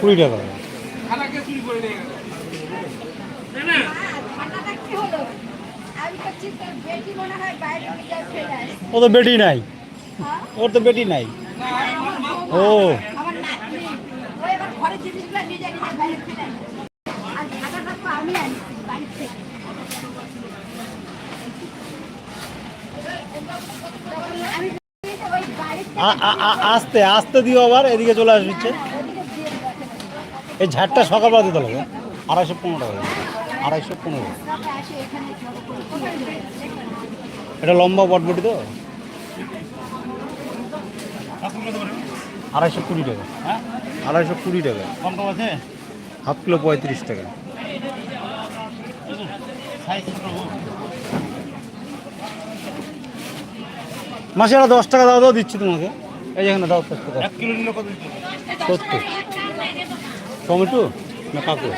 কুড়ি টাকা ও তো বেটি নাই। হ্যাঁ? ওর তো বেটি নাই। ও। আস্তে আস্তে দিও আবার এদিকে চলে আসছে। এই ঝাড়টা সকালবেলা দিতে লাগবে আড়াইশো পনেরো টাকা। আড়াইশো পনেরো? এটা লম্বা বটবটি তো। আড়াইশো কুড়ি টাকা। হ্যাঁ আড়াইশো কুড়ি টাকা। হাফ কিলো পঁয়ত্রিশ টাকা। মাসে একটা দশ টাকা দাও দাও দিচ্ছি তোমাকে। এই যেখানে দাও কত সত্তর। টমেটো না কাকু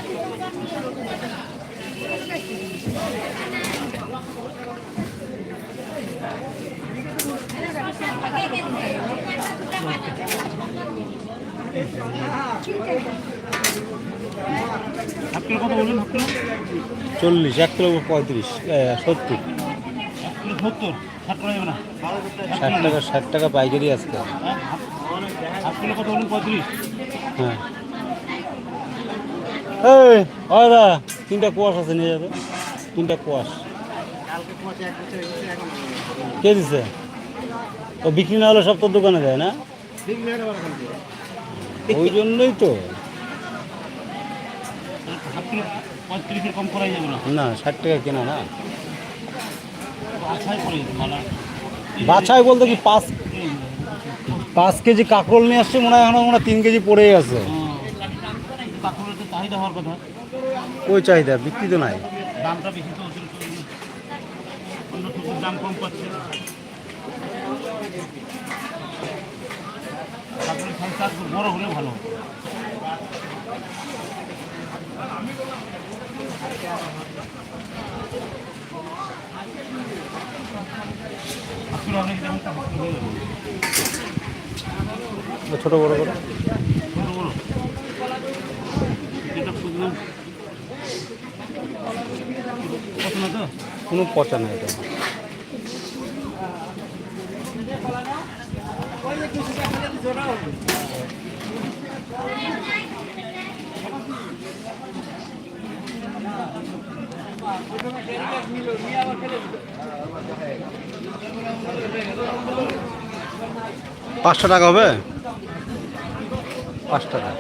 চল্লিশ এক কিলো পঁয়ত্রিশ সত্তর। ষাট টাকা ষাট টাকা পাইকারি আজকে। হ্যাঁ হাফ- হাফ কিলো কত বলুন পঁয়ত্রিশ হ্যাঁ এই ও দা তিনটা কোয়াশ আছে নিয়ে যাবে। তিনটা কোয়াশ। কে দিছে? ও বিক্রি না হলে সব তোর দোকানে যায়, না? ওই জন্যই তো। না, ষাট টাকা কেনা, না? বাছাই বলতে কি পাঁচ পাঁচ কেজি কাঁকরোল নিয়ে আসছে, মনে হয় এখন মনে তিন কেজি পড়েই আছে। চাহিদা হওয়ার কথা? ওই চাহিদা বিক্রি তো নাই। দামটা বেশি তো দাম কম পাচ্ছে। সাইজটা বড় হলে ভালো। ছোট বড় করে। বড় বড় এটা বুঝলাম কত না তো কোনো পচা নেই এটা। পাঁচশো টাকা হবে? পাঁচ টাকা।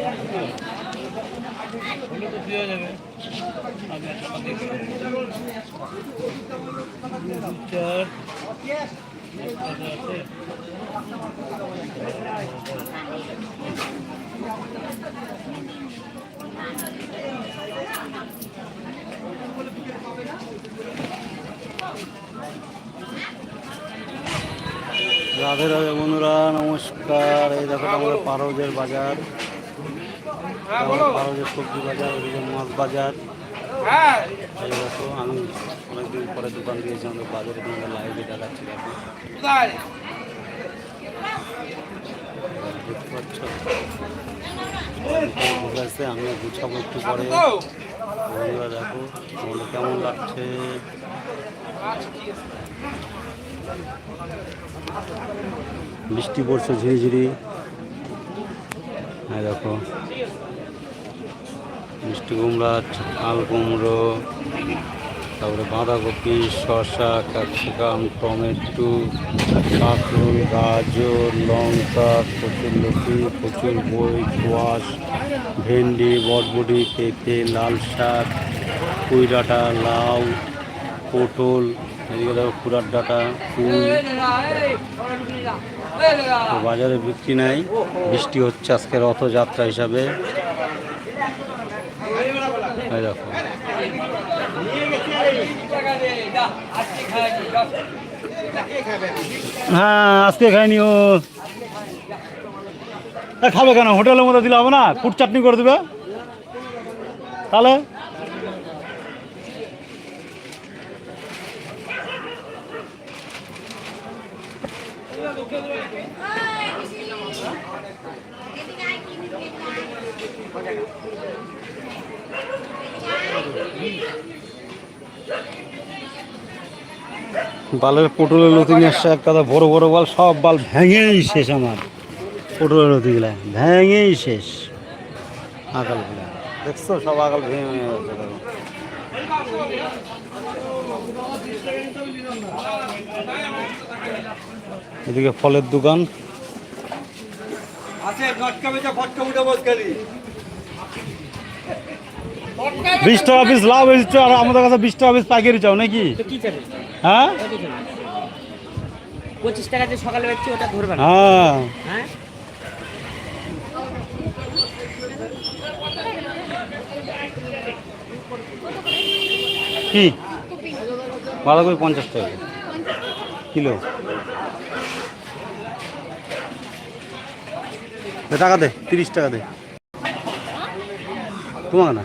রাধে রাধে বন্ধুরা নমস্কার। এই দেখো আমাদের পারদের বাজার। পারদের সবজি বাজার ওদিকে মাছ বাজার। এই দেখো আমি অনেকদিন পরে দোকান দিয়েছি আমাদের বাজারে তোমাদের লাইভে দেখাচ্ছি আছে আমি গুছাবো একটু পরে। বন্ধুরা দেখো তোমাদের কেমন লাগছে? বৃষ্টি পড়ছে ঝিরিঝিরি। হ্যাঁ দেখো। মিষ্টি কুমড়া আল কুমড়ো তারপরে বাঁধাকপি, শসা, ক্যাপসিকাম, টমেটো কাঁকরোল গাজর, লঙ্কা, কচুর লতি প্রচুর বই, কোয়াশ, ভেন্ডি বটবটি পেঁপে, লাল শাক পুঁই ডাঁটা লাউ, পটল, এদিকে দেখো কুড়ার ডাঁটা বাজারে বিক্রি নাই, বৃষ্টি হচ্ছে আজকে রথযাত্রা হিসাবে। হ্যাঁ আজকে খাইনি ও। খাবে কেন? হোটেলের মধ্যে দিলে হবে না? কুট চাটনি করে দেবে? তাহলে? বালের পটলের লতি নিয়ে আসছে এক কথা বড় বড় বাল, সব বাল ভেঙেই শেষ আমার। পটলের লতিগুলা ভেঙেই শেষ। আকাল দেখছ, সব আকাল ভেঙে ভেঙে এদিকে ফলের দোকান। আছে ফটকা উঠে বসকালি। বিশ টাকা পিস লাভ হয়েছে আর আমাদের কাছে বিশ টাকা পিস পাইকারি চাও নাকি? হ্যাঁ? পঁচিশ টাকা যে সকালে পাচ্ছি ওটা ধরবে হ্যাঁ। হ্যাঁ? কি? বাঁধাকপি পঞ্চাশ টাকা। কিলো? টাকা দে তিরিশ টাকা দে। তোমাকে না।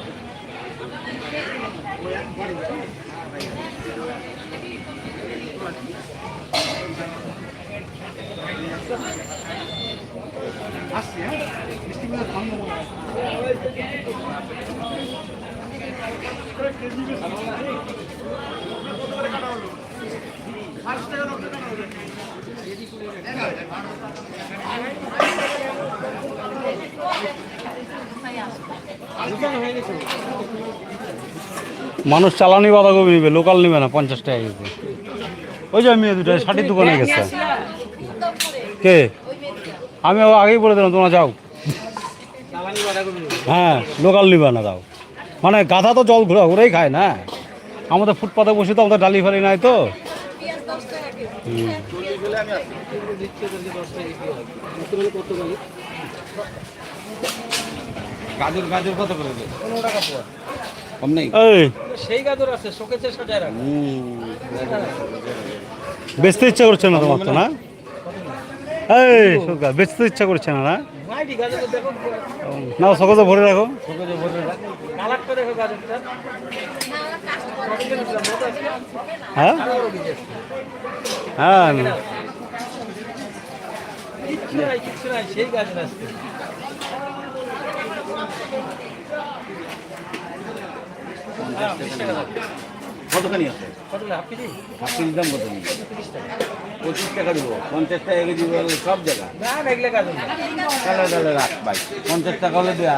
নিবি বলি, কালকে জন্ম মানুষ চালানি বাঁধাকপি নিবে, লোকাল নিবে না, পঞ্চাশ টাকা কেজি। ওই যে মেয়ে দুটো, ষাটের দোকানে গেছে। কে? আমি আগেই বলে দিলাম, তোমরা যাও। হ্যাঁ লোকাল নিবে না দাও মানে গাধা তো জল ঘোরা ঘুরেই খায় না। আমাদের ফুটপাতে বসে তো আমাদের ডালি ফালি নাই তো। হুম। গাজর গাজর কত করে দেবে? কম নেই? সেই গাজর আছে শোকেছে সাজায় রাখ বেচতে ইচ্ছা করছে না তোমার তো না? এই বেচতে ইচ্ছা করছে না না? না সকলে ভরে রাখো। হ্যাঁ? হ্যাঁ না। কিচ্ছু নাই কিচ্ছু নাই সেই গাজর আসছে কতখানি আছে? হাফ কেজির দাম কত? পঁচিশ টাকা দেবো। পঞ্চাশ টাকা কেজি সব জায়গা? তাহলে তাহলে রাখ ভাই। পঞ্চাশ টাকা হলে দেয়া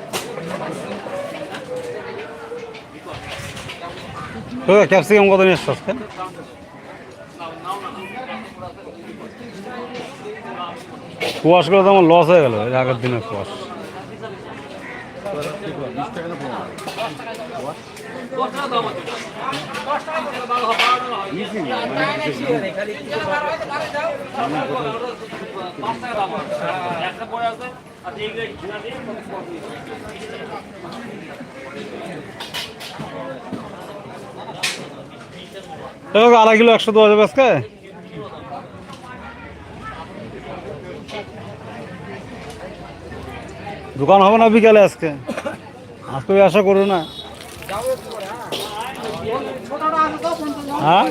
ক্যাপসিকাম কত নিয়ে আসছো আজকে? কুয়াশগুলো তো আমার লস হয়ে গেল আগের দিনের কুয়াশ দেখো আড়াই কিলো একশো দশ যাবে আজকে। দোকান হবে না বিকালে আজকে? আজকে আশা করো না। হ্যাঁ?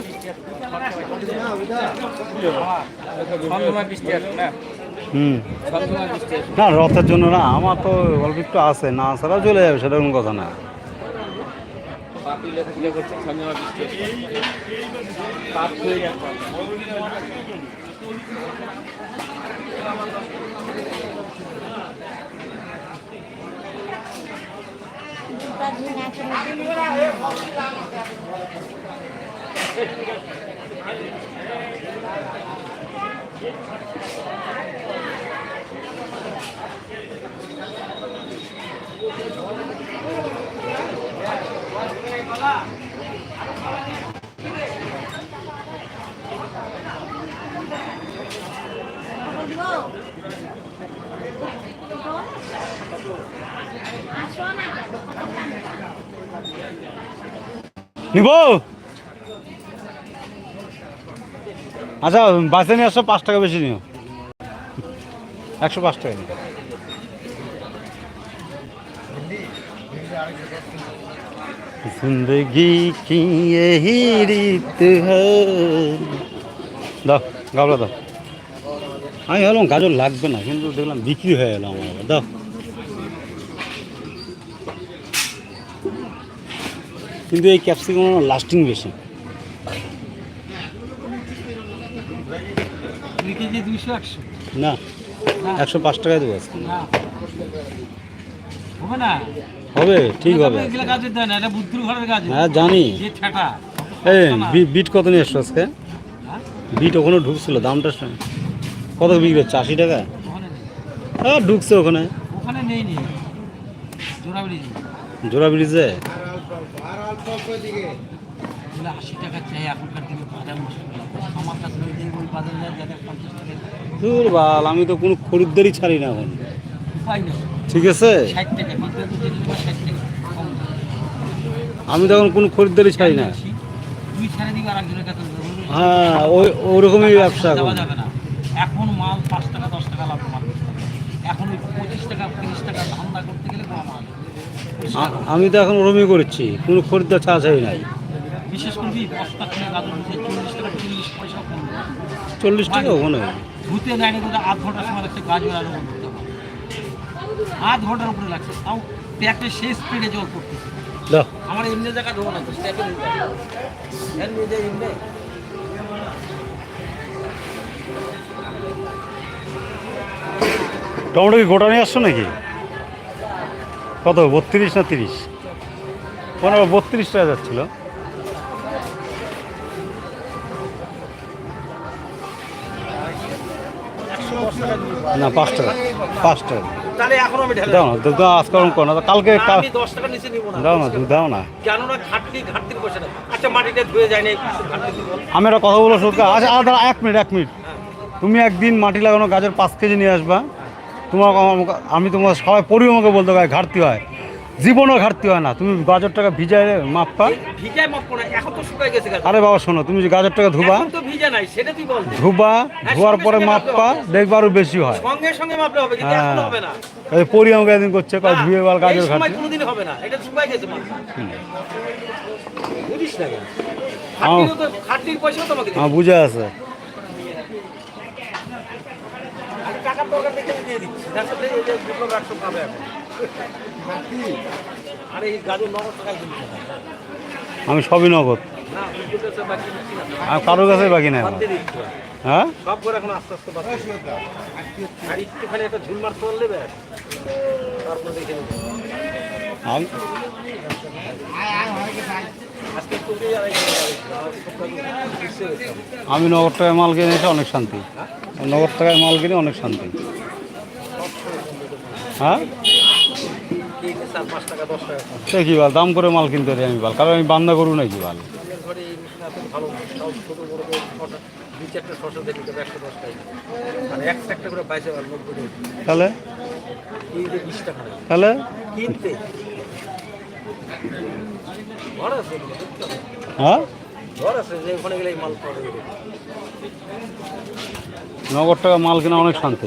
হুম। না, রথের জন্য না, আমার তো অল্প একটু আছে, না ছাড়াও চলে যাবে, সেটা কোনো কথা না। পাপি লেখাগুলো করছে সন্ধ্যা বৃষ্টি আসবে পাপ হয়ে যাচ্ছে নিব আচ্ছা বাসে নিয়ে আসো, পাঁচ টাকা বেশি নিও। একশো পাঁচ টাকা নিও। জিন্দগি কি এই রীত দাও, গাবলা দাও। আমি ভাবলাম গাজর লাগবে না, কিন্তু দেখলাম বিক্রি হয়ে গেল আমার দাও। কিন্তু এই ক্যাপসিকাম লাস্টিং বেশি। কেজি দুইশো একশো। না একশো পাঁচ টাকায় দেবো আজকে। হবে না? হবে ঠিক হবে। হ্যাঁ জানি। এই বিট কত নিয়ে এসছো আজকে? হ্যাঁ? বিট ওখানে ঢুকছিল দামটা কত বিক্রি হচ্ছে আশি টাকা? ওখানে হ্যাঁ ঢুকছে ওখানে। ওখানে নেই নেই জোড়া ব্রিজে আশি টাকা চাই এখনকার দিনে বাজার মুশকিল দূর বাল আমি তো কোনো খরিদ্দারি ছাড়ি না এখন। ঠিক আছে? আমি তো এখন কোনো খরিদ্দারি ছাড়ি না। হ্যাঁ ওই ওরকমই ব্যবসা এখন। এখন মাল পাঁচ টাকা দশ টাকা লাভ মাল এখন ওই পঁচিশ টাকা তিরিশ টাকা ধান্দা করতে গেলে মাল আমি তো এখন ওরমই করছি। কোনো খরিদ্দার ছাড়া ছাড়ি নাই। বিশেষ করে চল্লিশ টাকা ওখানে। ধুতে নেয় না কিন্তু আধ ঘণ্টার সময় লাগছে আর ওপর ধুতে হবে। আধ ঘণ্টার উপরে লাগছে তাও প্যাকে শেষ স্পিডে জল করতেছে আমার এমনি জায়গা ধোয়া না স্ট্যাপে টমেটো কি গোটা নিয়ে আসছো নাকি? কত বত্রিশ না তিরিশ? পনেরো বত্রিশ টাকা যাচ্ছিল। না পাঁচ টাকা পাঁচ টাকা তাহলে এখন আমি ঢেলে দাও না দাও, দাও আজকে ওরকম করো না কালকে আমি দশ টাকা নিচে নিবো না দাও না তুমি দাও না। কেননা ঘাটতি ঘাটতির পয়সা নেই আচ্ছা মাটিটা ধুয়ে যায় না আমি একটা কথা বলো আচ্ছা আচ্ছা, দাঁড়া, এক মিনিট এক মিনিট। তুমি একদিন মাটি লাগানো গাছের পাঁচ কেজি নিয়ে আসবা। তোমার আমি তোমার সবাই পরিও আমাকে বলতে হয় ঘাটতি হয়। জীবনও ঘাটতি হয় না। তুমি গাজর টাকা ভিজায় মাপ না এখন তো শুকাই গেছে আরে বাবা শোনো তুমি যে গাজর টাকা ধুবা তো ভিজা নাই সেটা তুই বল। ধুবা ধোয়ার পরে মাপবা দেখবা আরও বেশি হয়। সঙ্গে সঙ্গে মাপলে হবে কিন্তু হ্যাঁ। এখন হবে না। এই পরি আমাকে একদিন করছে কয় ধুয়ে বাল গাজর ঘাটতি। কোনোদিন হবে না এটা শুকাই গেছে মাছ বুঝিস না কেন? আও। খাটনিও তো খাটনির পয়সাও তোমাকে দিতে বুঝে আছে। আমি টাকার দরকার দেখে দিয়ে দিচ্ছি। এই যে একশো পাবে এখন। আমি সবই নগদ। আর কারোর কাছে বাকি নেই হ্যাঁ? সব করে এখন আস্তে আস্তে একটা আমি নগদ টাকায় মাল কিনে এসে অনেক শান্তি। নগদ টাকায় মাল কিনে অনেক শান্তি। হ্যাঁ এই যে চার পাঁচ টাকা দশ টাকা কম। সে কি বাল দাম করে মাল কিনতে পারি আমি বাল কারণ আমি বান্দা করু নাকি ভালো তাহলে। তাহলে? কিনতে। হ্যাঁ? নগদ টাকা মাল কিনা অনেক শান্তি।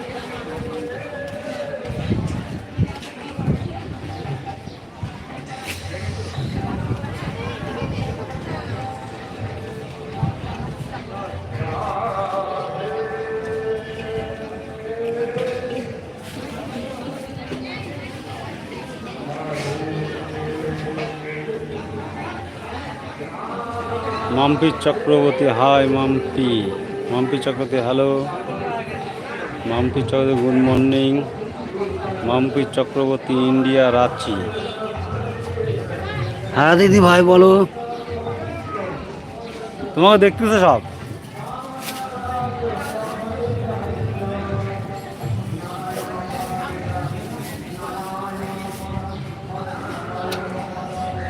Mampi Chakraborty hi Mampi. Mampi Chakraborty hello. Mampi Chakraborty good morning. Mampi Chakraborty India Ranchi. হ্যাঁ দিদি ভাই বলো। তোমাকে দেখতেছে সব?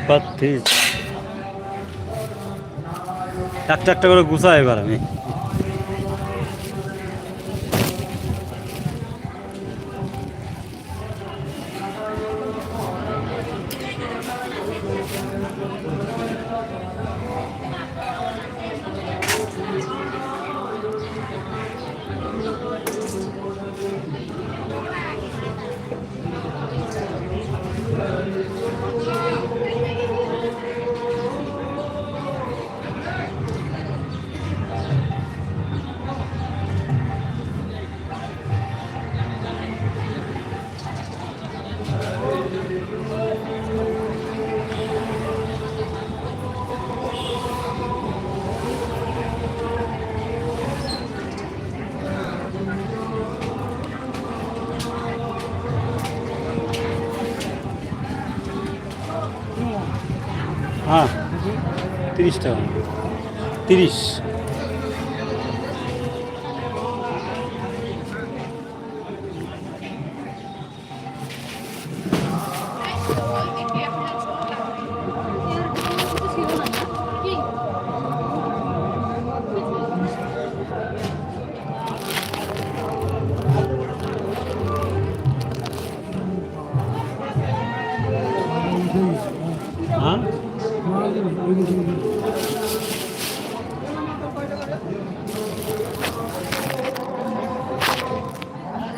বত্রিশ। একটা একটা করে গুছাই এবার আমি। টাকা। তিরিশ।